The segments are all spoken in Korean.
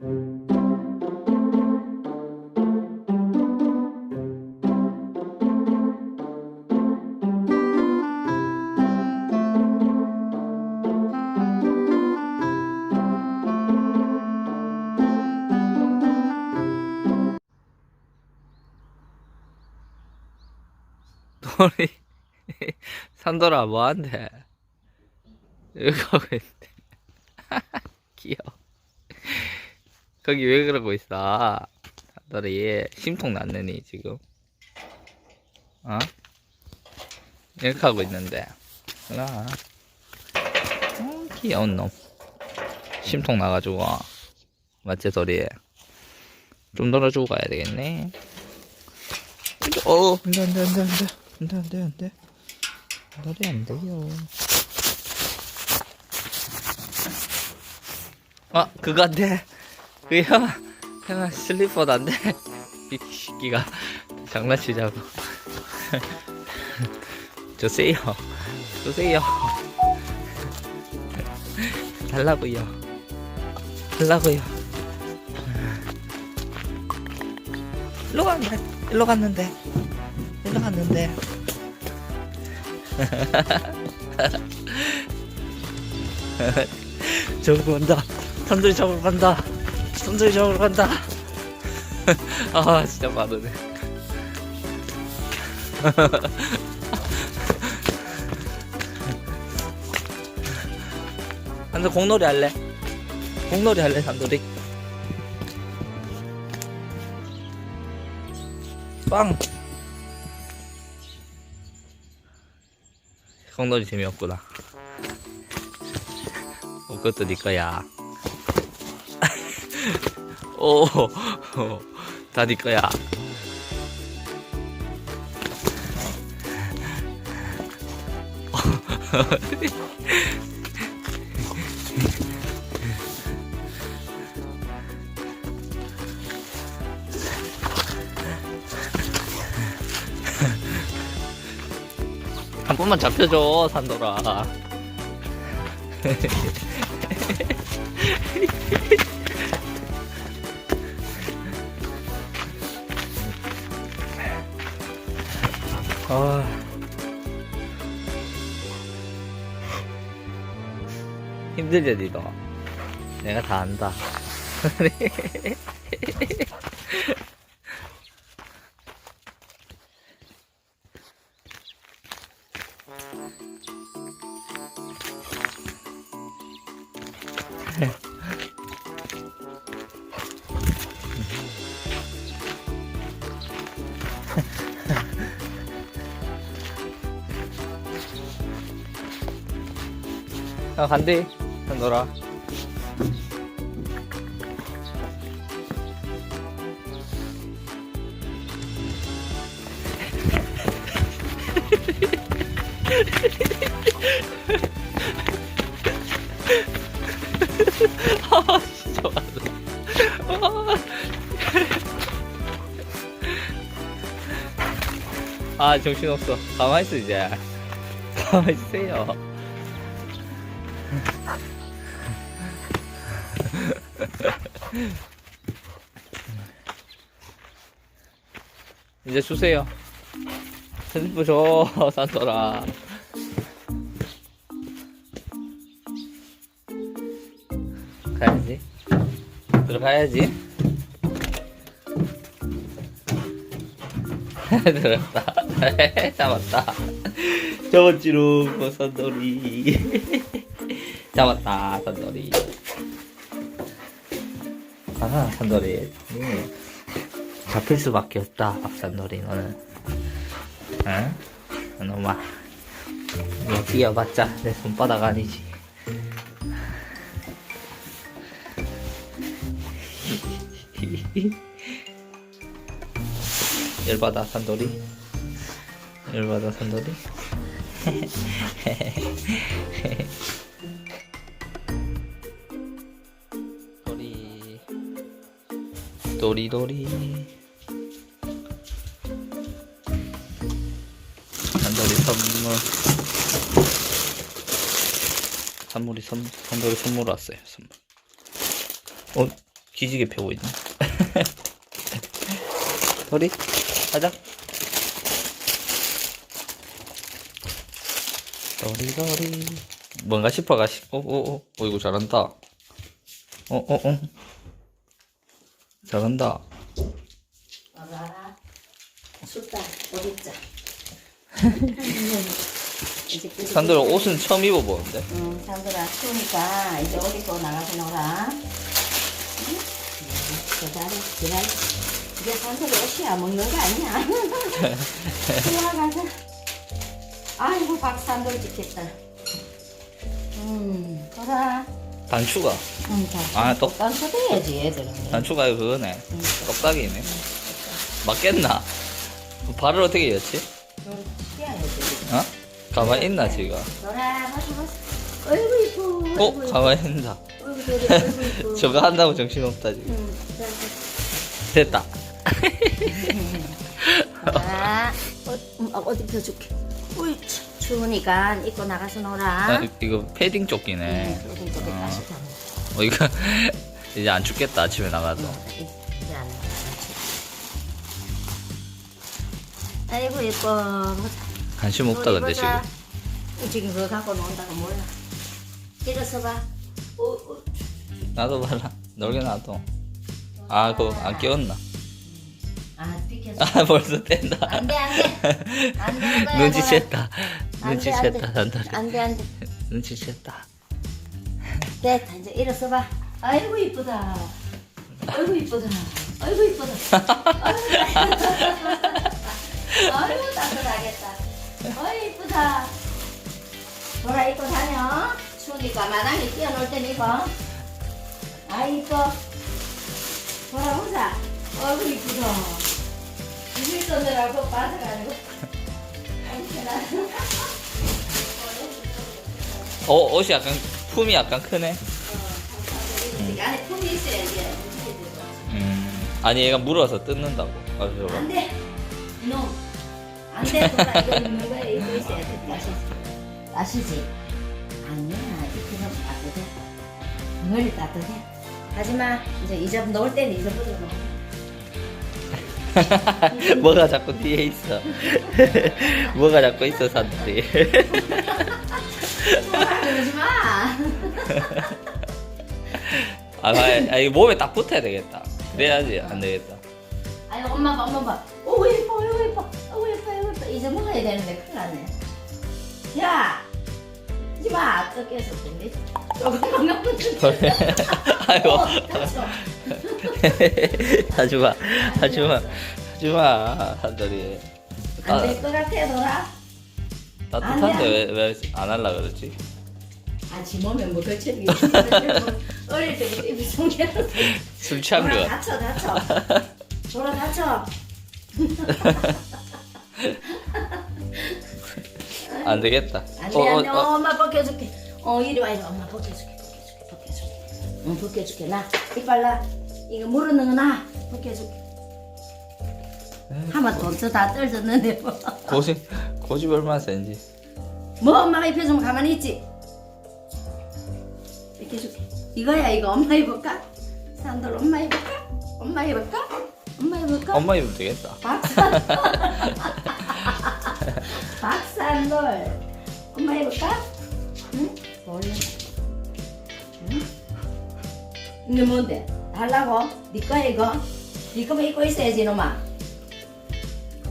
너리 산돌아 뭐한대? 가고 있는데 귀여워 거기 왜 그러고 있어? 산돌이 심통 났느니 지금 어? 이렇게 하고 있는데 와 어, 귀여운 놈 심통 나가지고 맞지 소리 좀 놀아주고 가야 되겠네 어, 안 돼, 안 돼, 안 돼, 안 돼. 안 돼, 안 돼, 안 돼. 노래 안 돼요. 아, 그거 안 돼. 그 형, 형아, 슬리퍼도 안 돼. 이 새끼가 장난치자고. 주세요. 주세요. 달라고요. 달라고요. 일로 갔는데, 일로 갔는데, 일로 갔는데. 저거 간다. 산들이 잡으러 간다. 잡으러 간다. 아, 진짜 빠르네. 산들 공놀이 할래? 공놀이 할래, 산돌이? 빵! 공놀이 재미없구나. 어, 그것도 네 거야. 오, 다 네 거야. 한 번만 잡혀줘, 산돌아. 아. 힘들지, 니도? 내가 다 안다. 야, 간대. 산돌아. 아, 진짜 맞아. 아, 정신없어. 가만히 있어, 이제. 가만히 있으세요. 이제 주세요. 핸드폰 줘, 산소라. 가야지. 들어가야지. 들었다. 잡았다. 잡았지롱, 산돌이. 잡았다, 산돌이. 아, 산돌이. 음. 잡힐 수밖에 없다, 박산돌이, 너는. 응? 너마. 뭐 뛰어봤자 내 손바닥 아니지. 열받아, 산돌이. 열받아, 산돌이. 도리도리. 산돌이 선물. 선물이 선, 산돌이 선물 왔어요, 선물. 어, 기지개 펴고 있네. 도리, 가자. 도리, 도리. 뭔가 싶어가, 시, 어, 어, 어, 어, 이거 잘한다. 어, 어, 어. 잘한다. 알아. 춥다. 어디 있자. 이제 끄지. 산들 옷은 처음 입어보는데. 응, 산들아 추우니까 이제 옷 입고 나가서 놀아. 응? 기다려, 기다려. 이제 산들 옷이야 먹는 거 아니야. 좋아 가자. 아이고 박산돌 찍겠다. 음, 돌아. 단추가. 응, 자. 아, 떡, 딴쳐대야지 애들은. 단추가 그거네. 응, 떡딱이네. 맞겠나? 발을 어떻게 였지? 어? 가만히 있나, 지금? 돌아, 가서 가서. 어이구 이뻐. 어? 가만히 있나? 저거 한다고 정신없다, 지금. 응. 됐다. 아, 어, 음, 어, 어디 펴줄게. 우이, 참, 추우니까 입고 나가서 놀아. 아, 이거 패딩 조끼네. 응, 여기 저기 어. 따뜻하네. 어, 이거 이제 안 춥겠다, 아침에 나가도. 이제 안 나가. 아이고 예뻐. 관심 없다, 근데 지금. 지금. 지금 그거 갖고 논다고 몰라. 일어서 봐. 어, 어. 나도 봐라. 놀게 놔둬. 아, 그거 안 끼웠나? 아, 비켜서. 아, 벌써 뗀다. 안 돼, 안 돼. 안 돼, 거야, 눈치챘다. 눈치챘다, 산다리. 안 돼, 안 돼. 눈치챘다. 됐다 이제 일어서 봐. 아이고 이쁘다. 아이고 이쁘다. 아이고 이쁘다. 아이고 따뜻하겠다. 아이고 이쁘다. 돌아 입고 다녀. 추우니까 마당에 뛰어놀 땐 입어. 아 이뻐. 돌아 보자. 아이고 이쁘다. 이길 던데라고 빠져가지고. 어, 옷이 약간, 품이 약간 크네. 이 안에 품이 있어야지. 음. 아니, 얘가 물어서 뜯는다고. 아, 저거. 안 돼. 이놈. 안 돼. 돌아 이거 있는 거야. 이거 있어야 돼. 다시지. 다시지. 아니야. 이렇게 좀 따뜻해. 늘 따뜻해. 하지마. 이제 잊어 놓을 때는 잊어버려 놓. 뭐가 자꾸 뒤에 있어. 뭐가 자꾸 있어. 돌아 그러지 마. 아, 아, 이거 몸에 딱 붙어야 되겠다. 그래야지 안 되겠다. 아니 엄마 봐, 엄마 봐. 오 예뻐, 오 예뻐, 오 예뻐, 오 예뻐. 이제 먹어야 되는데 큰일 났네. 야, 마. 뜯겨서 근데 조금만 먹고 아이고. 어, 다쳐. 하지마, 하지마, 하지마, 산다리. 안 될 것 같아, 돌아. 따뜻한데 왜왜안 할라 그러지? 아, 지 몸에 뭐 걸쳐는 게 어릴 때부터 입이 송이라서. 술 취한 돌아 거. 다쳐, 다쳐. 돌아 다쳐. 안 되겠다. 안 어, 어, 돼. 어. 엄마 벗겨줄게. 어, 이리 와, 이리 와. 엄마 벗겨줄게, 응, 벗겨줄게. 나, 이빨 나. 이거 물었는 거 나. 벗겨줄게. 하마 돈서 다 떨어졌는데 뭐. 고집 고집 얼마나 센지. 뭐 엄마가 입혀주면 가만히 있지. 이렇게 줄게. 이거야 이거 엄마 입을까? 산돌 엄마 입을까? 엄마 입을까? 엄마 입을까? 엄마 입으면 되겠다. 박산 박산돌 엄마 입을까? 응? 몰래. 이게 뭔데? 달라고? 네 거야 이거? 네 거만 입고 있어야지 놈아.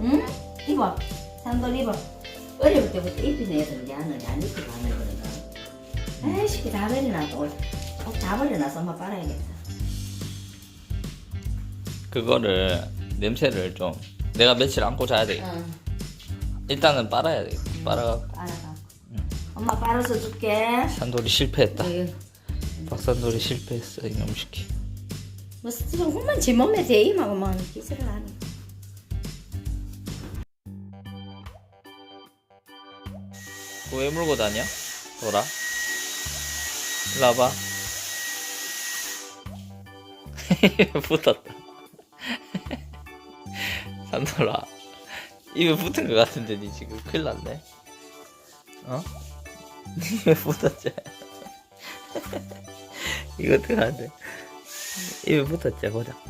응? 입어. 산돌 입어. 어릴 때부터 입힌 애들은 야는 안 입히고 안 하거든. 에이씨 다 버려놔 또다 버려놔서 엄마 빨아야겠다. 그거를 냄새를 좀 내가 며칠 안고 자야 되겠다. 응. 일단은 빨아야 되겠다. 빨아가 빨아가. 엄마 빨아서 줄게. 산돌이 실패했다. 네. 박산돌이 실패했어 이놈 시키. 뭐 지금 홈만 지 몸에 대임하고 막 기술을 하니. 왜 물고 다녀? 돌아. 일로 와봐. 붙었다. 산돌아. 입에 붙은 것 같은데 니 지금 큰일 났네. 어? 입에 붙었지? 이거 어떡하는데? 입에 붙었지 보자.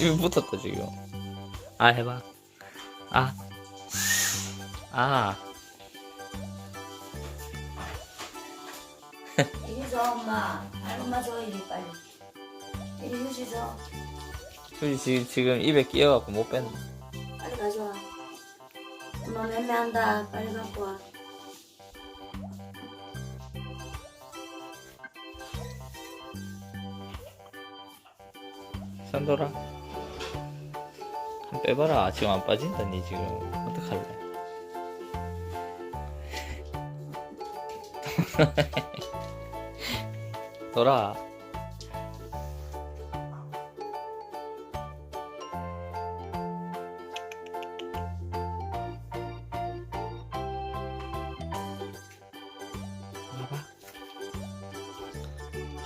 입에 붙었다 지금. 아 해봐. 아. 아. 이리 줘 엄마. 아, 엄마 줘 이리 빨리. 이리 휴지 줘. 휴지 지금, 지금 입에 끼어갖고 못 뺀다. 빨리 가져와 엄마 맴매한다 빨리 갖고 와. 산돌아. 한 빼봐라. 지금 안 빠진다 니 지금. 어떡할래? 돌아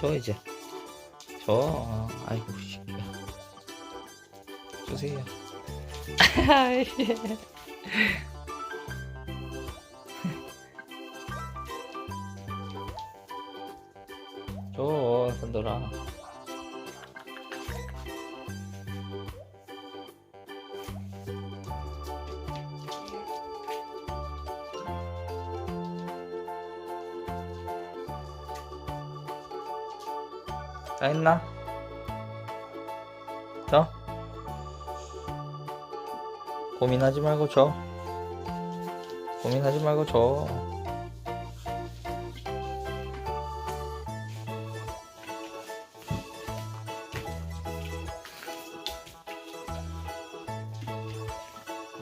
줘 이제. 줘. 어, 아이고 새끼야 주세요 다 했나? 줘? 고민하지 말고 줘. 고민하지 말고 줘.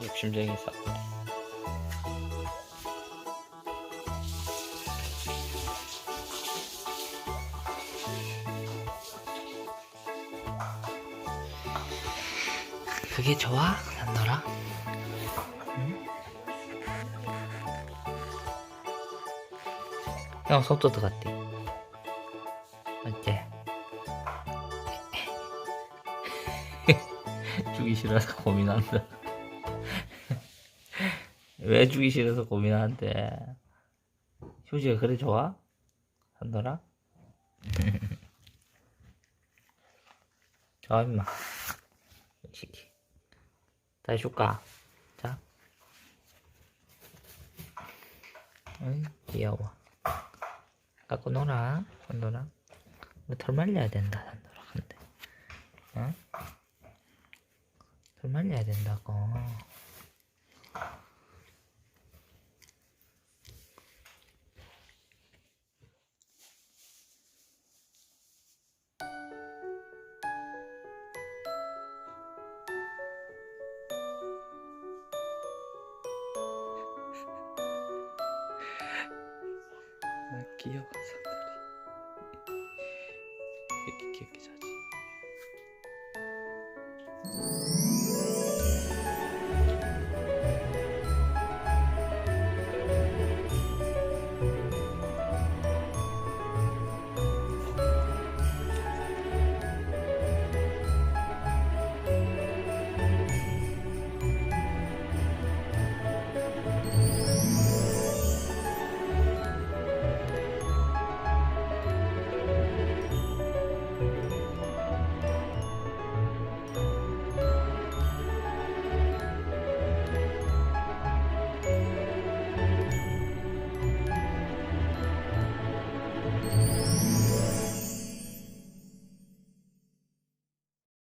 욕심쟁이 싸. 그게 좋아? 산더라? 형 손도 들어갔대 맞지? 주기 싫어서 고민한다 왜 주기 싫어서 고민하는데 휴지가 그래 좋아? 산더라? 좋아 임마 다시 줄까? 자. 어이 귀여워. 갖고 놀아 산더라 너털 말려야 된다 산더라 근데. 어? 털 말려야 된다고 아, 귀여워 산돌이 이렇게 귀엽게 잘